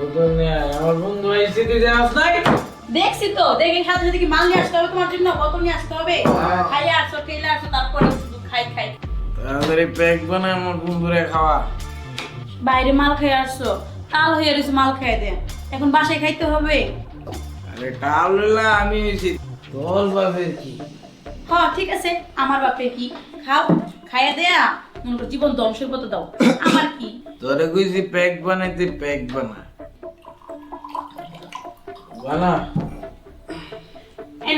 নিয়ে। আমার বন্ধু আইসি তুই জানাস নাই দেখছি তো দেখি সাথে সাথে কি মাল নিয়ে আসতে হবে তোমার জন্য? কত নিয়ে আসতে হবে। খাইয়ে আসো খেলে আসো তারপরে শুধু খাই খাই। তাড়াতাড়ি প্যাক বানায় আমার বন্ধুরে খাওয়া। বাইরে মাল খেয়ে আসছো। কাল হয়ে রয়েছে মাল খেয়ে দে। এখন বাসায় খাইতে হবে। আরে কাল হইলা আমি হইছি। তোর বাপের কি? ঠিক আছে। আমার বাপে কি? খাও খাইয়ে দেয়া। মনে জীবন ধ্বংসের মতো দাও। আমার কি? তোরে কইছি প্যাক বানাইতে প্যাক বানা। বানা।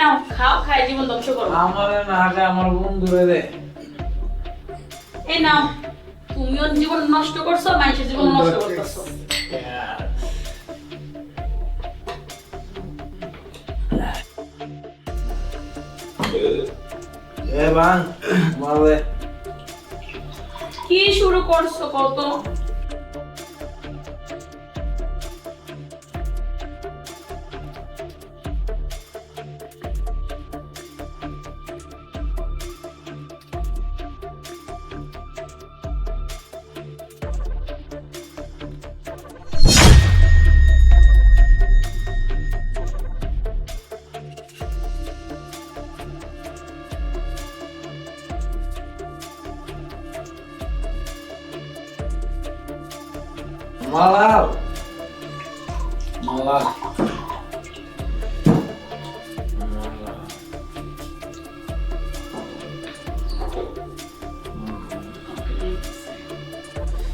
নাও খাও খাই জীবন ধ্বংস করো। আমারে না আগে আমার বন্ধুরে দে। এই নাও তুমিও জীবন নষ্ট করছ মানুষের জীবন নষ্ট করতেছো। এ বান মারবে কি শুরু করছ কত? মালাও মালা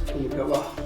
তুমি খাবা আরেকটু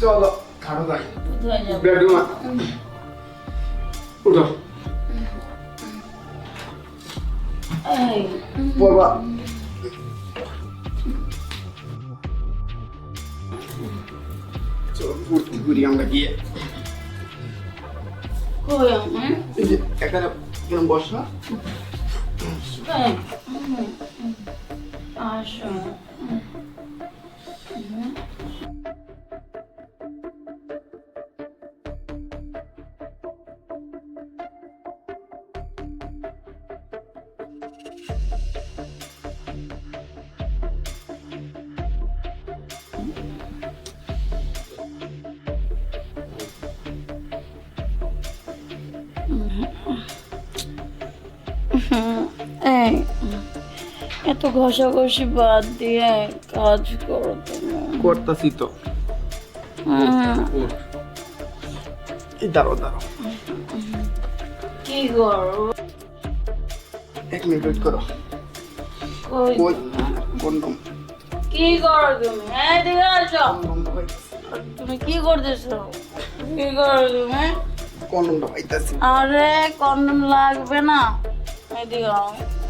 চলো খাটো যাই ধুয়ে যাবো বেডরুমে উঠো এই, পড়বা চলো ফুর্তি করি আমরা গিয়ে কই আমি? এই যে এখানে কেন বসা? আসো। ঘষাঘষি বাদ দিয়ে কাজ করো করতাছি তো। এই দাঁড়াও দাঁড়াও। কি করো? এক মিনিট ওয়েট করো। কন্ডম কি করো তুমি? হ্যাঁ আসো। তুমি কি করতেছো? কি করো তুমি? কন্ডমটা পাইতাছি। আরে কন্ডম লাগবে না। এদিকে।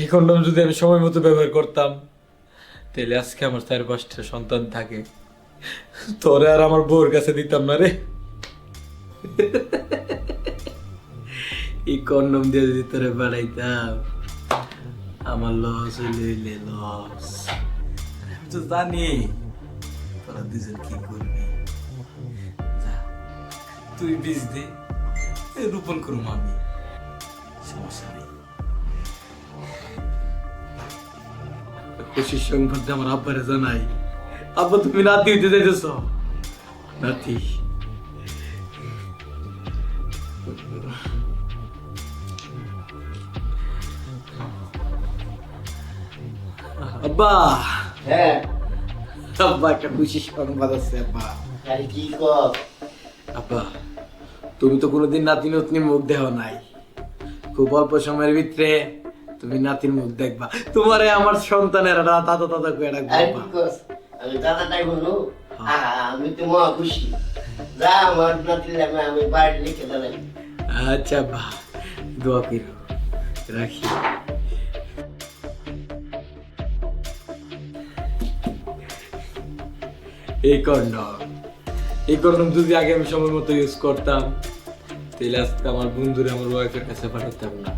এই কন্ডম যদি আমি সময় মতো ব্যবহার করতাম তাহলে আজকে আমার চার পাঁচটা সন্তান থাকে। তোরে আর আমার বউর কাছে দিতাম না রে। এই কন্ডম দিয়ে যদি তোরে বাড়াইতাম, আমার লস হইলে লস আমি তো জানি তোরা দুজন কি করবি। তুই বীজ দে রোপণ করুম আমি। খুশির আমার আব্বারে জানাই। আব্বা তুমি নাতি হইতে যাইতেছ? নাতি। আব্বা। হ্যাঁ। আব্বা একটা খুশি সংবাদ আছে আব্বা। আরে কি কর? আব্বা তুমি তো কোনোদিন নাতি নতনি মুখ দেহ নাই। খুব অল্প সময়ের ভিতরে তুমি নাতির মুখ দেখবা। তোমারে আমার সন্তানের তাতা তাতা করে কর আমি দাদাটাই বলু আমি তো মহা খুশি। যা আমার নাতির নামে আমি বাড়ি লিখে দিলাম আচ্ছা আব্বা দোয়া করো। রাখি। এই কন্ডম। এই কন্ডম যদি আগে আমি সময় মতো ইউজ করতাম তাহলে আজকে আমার বন্ধুরা আমার ওয়াইফের কাছে পাঠাতাম না।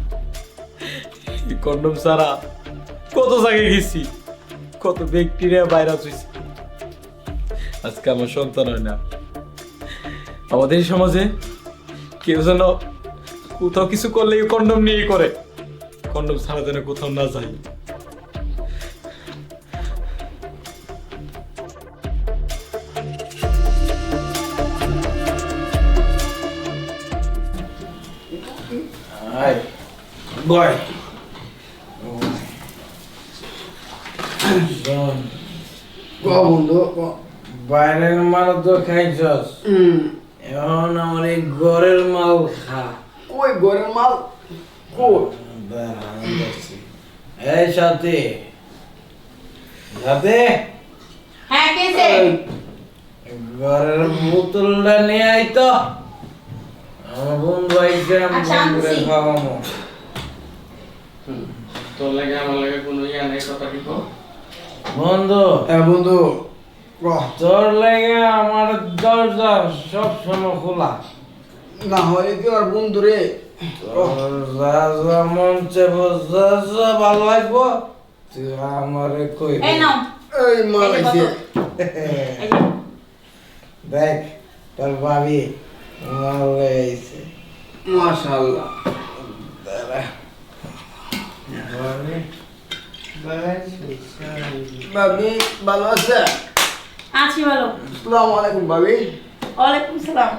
কন্ডম ছাড়া কত জায়গায় গেছি? কত ব্যাকটেরিয়া ভাইরাস হয়েছে আজকে আমার সন্তান হয় না। আমাদের সমাজে কেউ যেন কোথাও কিছু করলে কন্ডম নিয়েই করে। কন্ডম ছাড়া যেন কোথাও না যায়। বয়। বন্ধু বাইরের মাল তো খাইছস। এখন আমার এই ঘরের মাল খা। কই ঘরের মাল? কই? এই সাথে। সাথে? হ্যাঁ ঘরের বোতলটা নিয়ে আই তো। আমার বন্ধু আইছে আমি আচ্ছা, বন্ধুরে। খাওয়াবো। তোর লাগে আমার লাগে কোনো ইয়া নাই কথা কি বন্ধু। হ্যাঁ বন্ধু তোর লাগে আমার দরজা সব সময় খোলা। না হয় কি আর বন্ধু রে? যা যা মন চাইব যা যা ভালো লাগবো তুই আমারে কই এই নাও। দেখ তোর ভাবি মাল আইছে মাশাআল্লাহ। ভাবি? ভাবি ভালো আছে? আছি ভালো। আসসালামু আলাইকুম ভাবি। ওয়ালাইকুম সালাম।